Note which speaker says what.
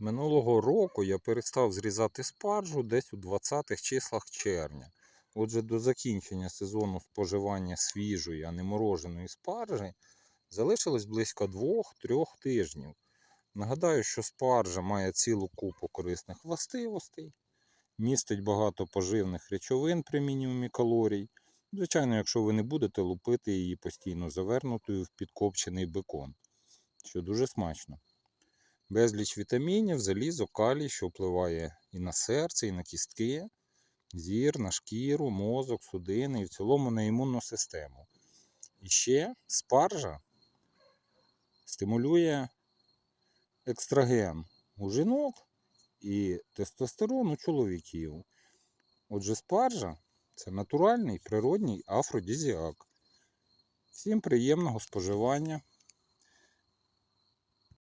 Speaker 1: Минулого року я перестав зрізати спаржу десь у 20-х числах червня. Отже, до закінчення сезону споживання свіжої, а не мороженої спаржі залишилось близько 2-3 тижнів. Нагадаю, що спаржа має цілу купу корисних властивостей, містить багато поживних речовин при мінімумі калорій. Звичайно, якщо ви не будете лупити її постійно завернутою в підкопчений бекон, що дуже смачно. Безліч вітамінів, залізо, калій, що впливає і на серце, і на кістки, зір, на шкіру, мозок, судини і в цілому на імунну систему. І ще спаржа стимулює екстраген у жінок і тестостерон у чоловіків. Отже, спаржа це натуральний природній афродізіак. Всім приємного споживання.